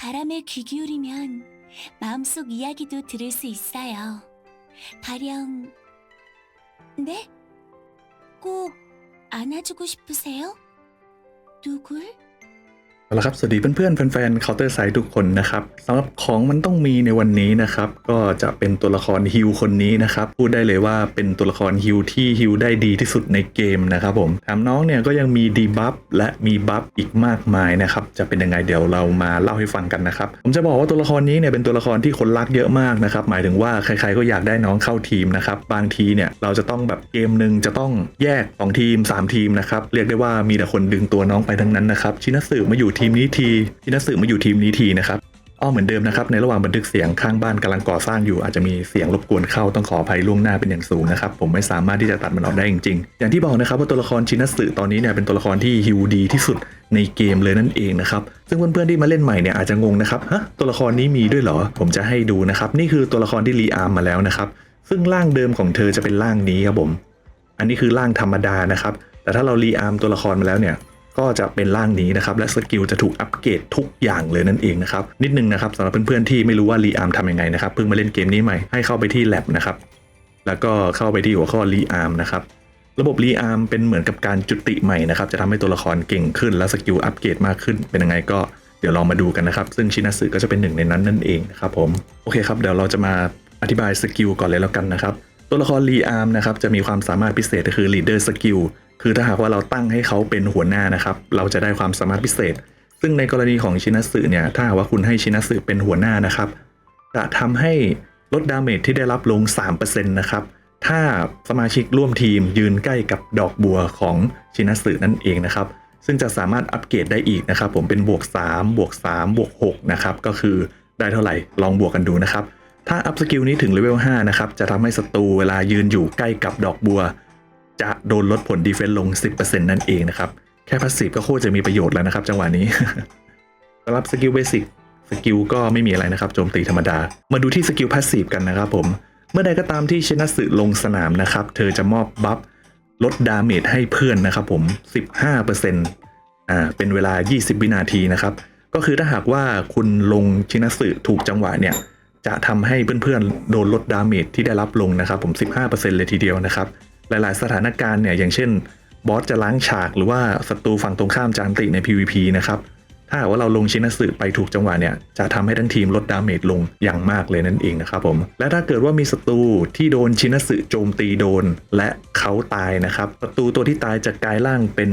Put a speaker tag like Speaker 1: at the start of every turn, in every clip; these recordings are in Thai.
Speaker 1: 바람에 귀 기울이면 마음속 이야기도 들을 수 있어요. 가령, 네? 꼭 안아주고 싶으세요? 누굴?
Speaker 2: เอาละครับ สวัสดีเพื่อนๆ แฟนๆ Counter Strike ทุกคนนะครับสำหรับของมันต้องมีในวันนี้นะครับ ก็จะเป็นตัวละครฮิวคนนี้นะครับ พูดได้เลยว่าเป็นตัวละครฮิวที่ฮิวได้ดีที่สุดในเกมนะครับผมแถมน้องเนี่ยก็ยังมีดีบัฟและมีบัฟอีกมากมายนะครับ จะเป็นยังไงเดี๋ยวเรามาเล่าให้ฟังกันนะครับ ผมจะบอกว่าตัวละครนี้เนี่ยเป็นตัวละครที่คนรักเยอะมากนะครับ หมายถึงว่าใครๆ ก็อยากได้น้องเข้าทีมนะครับ บางทีเนี่ยเราจะต้องแบบเกมหนึ่งจะต้องแยกสองทีมสามทีมนะครับ เรียกได้ว่ามีแต่คนดึงตัวน้องไปทั้งนั้นนะครับ ชินัสึมาอยู่ทีมนี้ทีชินัสึมาอยู่ทีมนี้ทีนะครับอ้อเหมือนเดิมนะครับในระหว่างบันทึกเสียงข้างบ้านกำลังก่อสร้างอยู่อาจจะมีเสียงรบกวนเข้าต้องขออภัยล่วงหน้าเป็นอย่างสูงนะครับผมไม่สามารถที่จะตัดมันออกได้จริงๆ อย่างที่บอกนะครับว่าตัวละครชินัสึตอนนี้เนี่ยเป็นตัวละครที่ฮิวดีที่สุดในเกมเลยนั่นเองนะครับซึ่งเพื่อนๆที่มาเล่นใหม่เนี่ยอาจจะงงนะครับฮะตัวละครนี้มีด้วยเหรอ ผมจะให้ดูนะครับนี่คือตัวละครที่รีอาร์มมาแล้วนะครับซึ่งร่างเดิมของเธอจะเป็นร่างนี้ครับผม อันนี้คือร่างธรรมดานะครับแต่ถ้าเรารีอาร์มตัวละครมาแล้วเนี่ย ก็จะเป็นร่างนี้นะครับ และสกิลจะถูกอัปเกรดทุกอย่างเลยนั่นเองนะครับ นิดนึงนะครับสำหรับเพื่อนๆที่ไม่รู้ว่ารีอาร์มทำยังไงนะครับ เพิ่งมาเล่นเกมนี้ใหม่ให้เข้าไปที่ Lab นะครับ แล้วก็เข้าไปที่หัวข้อรีอาร์มนะครับระบบรีอาร์มเป็นเหมือนกับการจุติใหม่นะครับ จะทำให้ตัวละครเก่งขึ้นและสกิลอัปเกรดมากขึ้น เป็นยังไงก็เดี๋ยวลองมาดูกันนะครับ ซึ่งชินาสึก็จะเป็นหนึ่งในนั้นนั่นเองนะครับผมโอเคครับเดี๋ยวเราจะมาอธิบายสกิลก่อนเลยแล้วกันนะครับ ตัวละครรีอาร์มนะครับจะมีความสามารถพิเศษก็คือ leader skill คือถ้าหากว่าเราตั้งให้เขาเป็นหัวหน้านะครับ เราจะได้ความสามารถพิเศษ ซึ่งในกรณีของชินัสึเนี่ย ถ้าหากว่าคุณให้ชินัสึเป็นหัวหน้านะครับ จะทำให้ลดดาเมจที่ได้รับลง 3%นะครับ ถ้าสมาชิกร่วมทีมยืนใกล้กับดอกบัวของชินัสึนั่นเองนะครับ ซึ่งจะสามารถอัปเกรดได้อีกนะครับ ผมเป็นบวก3บวก3บวก6นะครับ ก็คือได้เท่าไหร่ ลองบวกกันดูนะครับ ถ้าอัพสกิลนี้ถึงเลเวล5นะครับ จะทำให้ศัตรูเวลายืนอยู่ใกล้กับดอกบัว จะโดนลดผลดีเฟนซ์ลง 10%นั่นเองนะครับ แค่พาสซีฟก็โคตรจะมีประโยชน์แล้วนะครับ จังหวะนี้สำหรับสกิลเบสิกสกิลก็ไม่มีอะไรนะครับโจมตีธรรมดา มาดูที่สกิลพาสซีฟกันนะครับผมเมื่อใดก็ตามที่ชนะสึลงสนามนะครับ เธอจะมอบบัฟลดดาเมจให้เพื่อนนะครับผม 15%อ่าเป็นเวลา 20 วินาทีนะครับ ก็คือถ้าหากว่าคุณลงชินัสึถูกจังหวะเนี่ย จะทำให้เพื่อนๆ โดนลดดาเมจที่ได้รับลงนะครับผม 15%เลยทีเดียวนะครับ หลาย ๆ สถานการณ์เนี่ยอย่างเช่นบอสจะล้างฉากหรือว่าศัตรูฝั่งตรงข้ามจานติใน PVP นะครับ ถ้าหากว่าเราลงชินัสึไปถูกจังหวะเนี่ย จะทำให้ทั้งทีมลดดาเมจลงอย่างมากเลยนั่นเองนะครับผม และถ้าเกิดว่ามีศัตรูที่โดนชินัสึโจมตีโดนและเขาตายนะครับ ศัตรูตัวที่ตายจะกลายร่างเป็น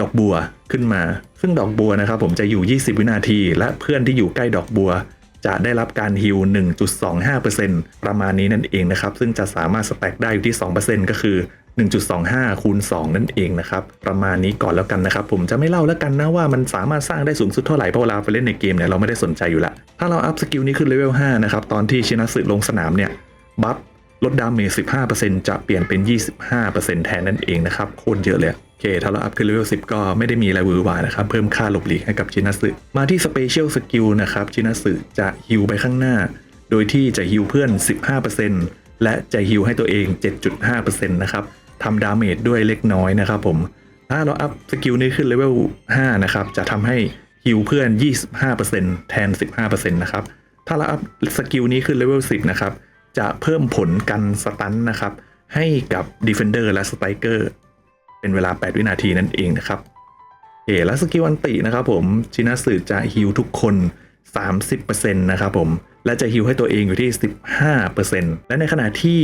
Speaker 2: ดอกบัวขึ้นมา ซึ่งดอกบัวนะครับผมจะอยู่ 20 วินาที และเพื่อนที่อยู่ใกล้ดอกบัว จะได้รับการฮิล1.25%ประมาณนี้นั่นเองนะครับ ซึ่งจะสามารถสแต็กได้อยู่ที่ 2%ก็คือ 1.25 คูณ 2 นั่นเองนะครับ ประมาณนี้ก่อนแล้วกันนะครับ ผมจะไม่เล่าแล้วกันนะว่ามันสามารถสร้างได้สูงสุดเท่าไหร่เพราะเวลาไปเล่นในเกมเนี่ยเราไม่ได้สนใจอยู่ละ ถ้าเราอัพสกิลนี้ขึ้นเลเวล 5 นะครับ ตอนที่ชินัสึลงสนามเนี่ยบัฟลดดาเมจ15%จะเปลี่ยนเป็น 25%แทนนั่นเองนะครับโคตรเยอะเลย เคถ้าเราอัพขึ้นเลเวล10 ก็ไม่ได้มีอะไรวือหวานะครับ เพิ่มค่าหลบหลีกให้กับชินัสึมาที่สเปเชียลสกิลนะครับ ชินัสึจะฮิลไปข้างหน้า โดยที่จะฮิลเพื่อน 15%และจะฮิลให้ตัวเอง 7.5%นะครับทำดาเมจด้วยเล็กน้อยนะครับผมถ้าเราอัพสกิลนี้ขึ้นเลเวล5นะครับจะทำให้ฮิลเพื่อน 25%แทน 15%นะครับถ้าเราอัพสกิลนี้ขึ้นเลเวล10 นะครับจะเพิ่มผลกันสตันนะครับให้กับ Defender และ Striker เป็นเวลา 8 วินาทีนั่นเองนะครับโอและสกิลอันตินะครับผมชินาสึจะฮิลทุกคน 30%นะครับผมและจะฮิลให้ตัวเองอยู่ที่ 15%และในขณะที่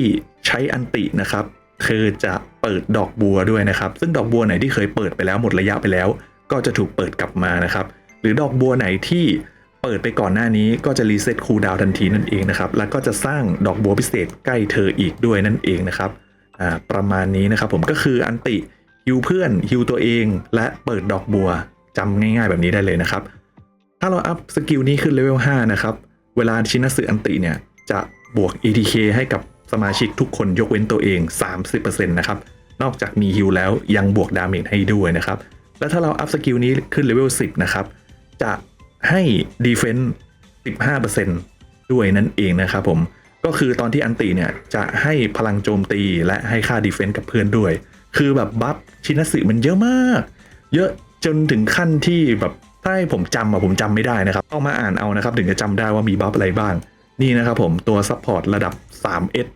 Speaker 2: ใช้อันตินะครับเธอจะเปิดดอกบัวด้วยนะครับ ซึ่งดอกบัวไหนที่เคยเปิดไปแล้วหมดระยะไปแล้ว ก็จะถูกเปิดกลับมานะครับ หรือดอกบัวไหนที่เปิดไปก่อนหน้านี้ก็จะรีเซ็ตคูลดาวทันทีนั่นเองนะครับ แล้วก็จะสร้างดอกบัวพิเศษใกล้เธออีกด้วยนั่นเองนะครับอ่าประมาณนี้นะครับผมก็คืออันติ ฮิวเพื่อนฮิวตัวเอง และเปิดดอกบัวจำง่ายๆแบบนี้ได้เลยนะครับ ถ้าเราอัพสกิลนี้ขึ้นเลเวล5นะครับ เวลาชินัสึอันติเนี่ย จะบวก ETK ให้กับสมาชิกทุกคนยกเว้นตัวเอง 30%นะครับ นอกจากมีฮิลแล้วยังบวกดาเมจให้ด้วยนะครับ และถ้าเราอัพสกิลนี้ขึ้นเลเวล10 นะครับ จะให้ Defense 15%ด้วยนั่นเองนะครับผม ก็คือตอนที่อันติเนี่ยจะให้พลังโจมตีและให้ค่าดีเฟนต์กับเพื่อนด้วย คือแบบบัฟชินสึมันเยอะมาก เยอะจนถึงขั้นที่แบบถ้าให้ผมจำอะผมจำไม่ได้นะครับต้องมาอ่านเอานะครับ ถึงจะจำได้ว่ามีบัฟอะไรบ้าง นี่นะครับผมตัวซัพพอร์ตระดับ 3S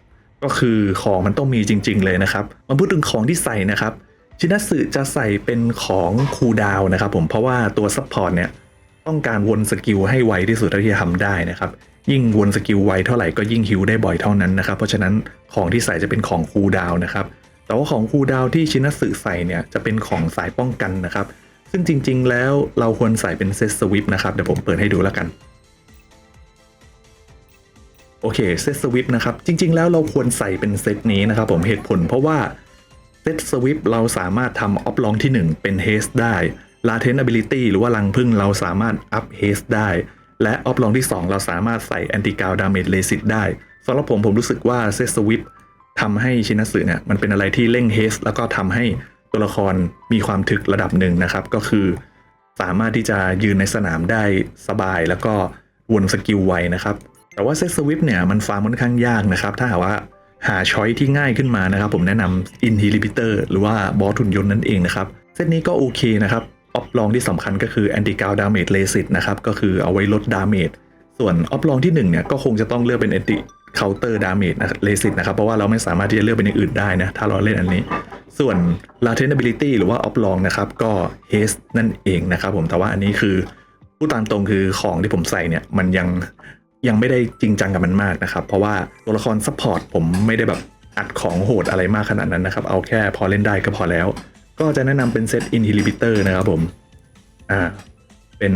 Speaker 2: ก็คือของมันต้องมีจริง ๆ เลยนะครับมาพูดถึงของที่ใส่นะครับ ชินัสึจะใส่เป็นของคูดาวนะครับผมเพราะว่าตัวซัพพอร์ตเนี่ยต้องการวนสกิลให้ไวที่สุดเท่าที่จะทำได้นะครับ ยิ่งวนสกิลไวเท่าไหร่ก็ยิ่งฮิวได้บ่อยเท่านั้นนะครับ เพราะฉะนั้นของที่ใส่จะเป็นของคูดาวนะครับ แต่ว่าของคูดาวที่ชินัสึใส่เนี่ยจะเป็นของสายป้องกันนะครับ ซึ่งจริง ๆ แล้วเราควรใส่เป็นเซตสวิปนะครับเดี๋ยวผมเปิดให้ดูแล้วกันโอเคเซตสวิปนะครับจริง ๆ แล้วเราควรใส่เป็นเซตนี้นะครับ ผมเหตุผลเพราะว่าเซตสวิปเราสามารถทำออฟลองที่ 1 เป็นเฮสได้ latent ability หรือว่าลังพึ่งเราสามารถอัพเฮสได้ และออฟลองที่ 2 เราสามารถใส่ anti g a l damage r e s i s t ได้สำหรับผมผมรู้สึกว่าเซตสวิป ทำให้ชินัสึเนี่ยมันเป็นอะไรที่เร่งเฮสแล้วก็ทำให้ตัวละครมีความถึกระดับหนึ่งนะครับ ก็คือ สามารถที่จะยืนในสนามได้สบาย แล้วก็วนสกิลไวนะครับ แต่ว่าเซตสวิปเนี่ยมันฟาร์มค่อนข้างยากนะครับ ถ้าหากว่าหาช้อยที่ง่ายขึ้นมานะครับ ผมแนะนำ Inhibitor หรือว่าบอสทุนยนต์นั่นเองนะครับ เซตนี้ก็โอเคนะครับออฟลองที่สำคัญก็คือ Anti g a l Damage Resist นะครับ ก็คือเอาไว้ลดดาเมจส่วนออฟลองที่1เนี่ยก็คงจะต้องเลือกเป็นแอนติ Anti Counter Damage นะ Resist นะครับ เพราะว่าเราไม่สามารถที่จะเลือกเป็นอย่างอื่นได้นะ ถ้าเราเล่นอันนี้ ส่วน Latent Ability หรือว่า Off Long นะครับ ก็ Haste นั่นเองนะครับผมแต่ว่าอันนี้คือพูดตามตรงคือของที่ผมใส่เนี่ย มันยังยังไม่ได้จริงจังกับมันมากนะครับ เพราะว่าตัวละครซัพพอร์ตผมไม่ได้แบบอัดของโหดอะไรมากขนาดนั้นนะครับ เอาแค่พอเล่นได้ก็พอแล้ว ก็จะแนะนำเป็นเซต Inhibitor นะครับผมอ่าเป็น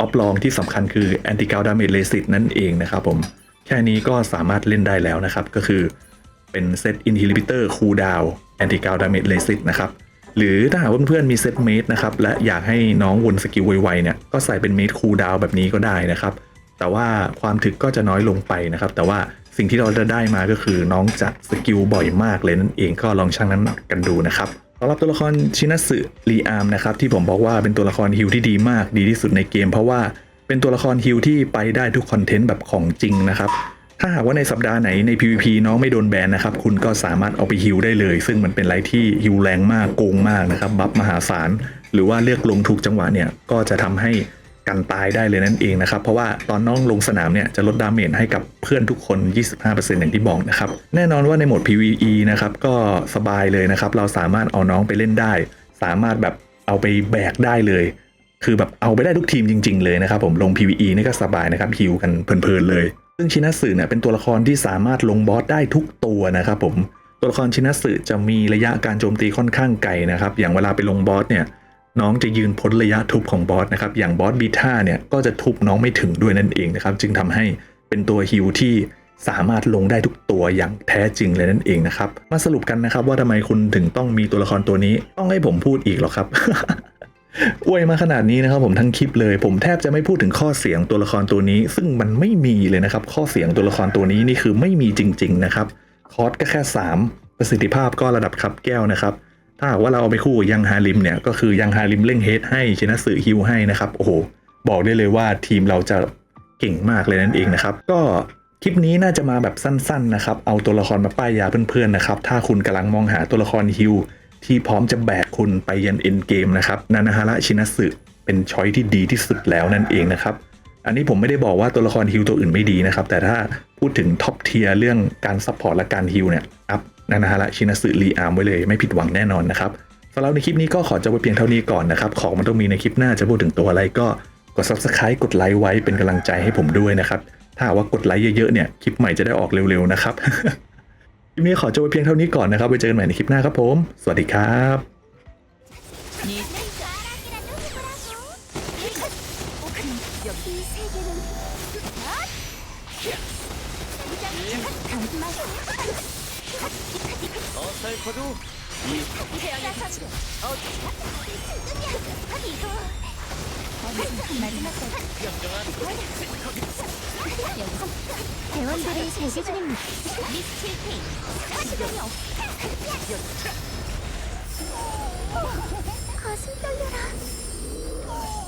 Speaker 2: ออฟลองที่สำคัญคือ Anti g a l Damage Resist นั่นเองนะครับผม แค่นี้ก็สามารถเล่นได้แล้วนะครับ ก็คือเป็นเซต Inhibitor Cool Down Anti g a l Damage Resist นะครับหรือถ้าหากเพื่อนๆมีเซตเมดนะครับและอยากให้น้องวนสกิลไวๆเนี่ยก็ใส่เป็นเมดคูลดาวแบบนี้ก็ได้นะครับ แต่ว่าความถึกก็จะน้อยลงไปนะครับ แต่ว่าสิ่งที่เราจะได้มาก็คือน้องจะสกิลบ่อยมากเลยนั่นเองก็ลองชั่งน้ำหนักกันดูนะครับสำหรับตัวละครชินัสึรีอาร์มนะครับที่ผมบอกว่าเป็นตัวละครฮิลที่ดีมากดีที่สุดในเกม เพราะว่า เป็นตัวละครฮิลที่ไปได้ทุกคอนเทนต์แบบของจริงนะครับ ถ้าหากว่าในสัปดาห์ไหนใน PVP น้องไม่โดนแบนนะครับ คุณก็สามารถเอาไปฮิลได้เลย ซึ่งมันเป็นอะไรที่ฮิลแรงมากโกงมากนะครับ บัฟมหาศาล หรือว่าเลือกลงถูกจังหวะเนี่ย ก็จะทำให้กันตายได้เลยนั่นเองนะครับ เพราะว่าตอนน้องลงสนามเนี่ยจะลดดาเมจให้กับเพื่อนทุกคน 25%อย่างที่บอกนะครับ แน่นอนว่าในโหมด PVE นะครับก็สบายเลยนะครับ เราสามารถเอาน้องไปเล่นได้ สามารถแบบเอาไปแบกได้เลย คือแบบเอาไปได้ทุกทีมจริง ๆ เลยนะครับผมลง PVE นี่ก็สบายนะครับฮิวกันเพลินๆเลย ซึ่งชินัสึเนี่ยเป็นตัวละครที่สามารถลงบอสได้ทุกตัวนะครับผมตัวละครชินัสึจะมีระยะการโจมตีค่อนข้างไกลนะครับ อย่างเวลาไปลงบอสเนี่ยน้องจะยืนพ้นระยะทุบของบอสนะครับ อย่างบอสบีท่าเนี่ยก็จะทุบน้องไม่ถึงด้วยนั่นเองนะครับ จึงทำให้เป็นตัวฮิวที่สามารถลงได้ทุกตัวอย่างแท้จริงเลยนั่นเองนะครับ มาสรุปกันนะครับว่าทำไมคุณถึงต้องมีตัวละครตัวนี้ ต้องให้ผมพูดอีกหรอครับ อวยมาขนาดนี้นะครับผมทั้งคลิปเลย ผมแทบจะไม่พูดถึงข้อเสียงตัวละครตัวนี้ ซึ่งมันไม่มีเลยนะครับ ข้อเสียงตัวละครตัวนี้นี่คือไม่มีจริง ๆ นะครับ คอสก็แค่ 3 ประสิทธิภาพก็ระดับขับแก้วนะครับ ถ้าหากว่าเราเอาไปคู่ยังฮาริมเนี่ยก็คือยังฮาริมเร่งเฮดให้ชนะสื่อฮิวให้นะครับโอ้โหบอกได้เลยว่าทีมเราจะเก่งมากเลยนั่นเองนะครับ ก็คลิปนี้น่าจะมาแบบสั้นๆนะครับ เอาตัวละครมาป้ายยาเพื่อนๆนะครับ ถ้าคุณกำลังมองหาตัวละครฮิว ที่พร้อมจะแบกคุณไปยันเอ็นเกมนะครับนานาฮาระชินัสึเป็นช้อยที่ดีที่สุดแล้วนั่นเองนะครับ อันนี้ผมไม่ได้บอกว่าตัวละครฮิวตัวอื่นไม่ดีนะครับ แต่ถ้าพูดถึงท็อปเทียร์เรื่องการซัพพอร์ตและการฮิวเนี่ยอัพนานาฮาระชินัสึรีอาร์มไว้เลยไม่ผิดหวังแน่นอนนะครับสำหรับในคลิปนี้ก็ขอจบไปเพียงเท่านี้ก่อนนะครับ ของมันต้องมีในคลิปหน้าจะพูดถึงตัวอะไรก็กด subscribe กดไลค์ไว้เป็นกำลังใจให้ผมด้วยนะครับ ถ้าว่ากดไลค์เยอะๆเนี่ยคลิปใหม่จะได้ออกเร็วๆนะครับ ลิปนี้ขอจบไปเพียงเท่านี้ก่อนนะครับไว้เจอกันใหม่ในคลิปหน้าครับผม สวัสดีครับ
Speaker 1: 대원들을 대기 중입니다. 시간이 없. 가슴 떨려라.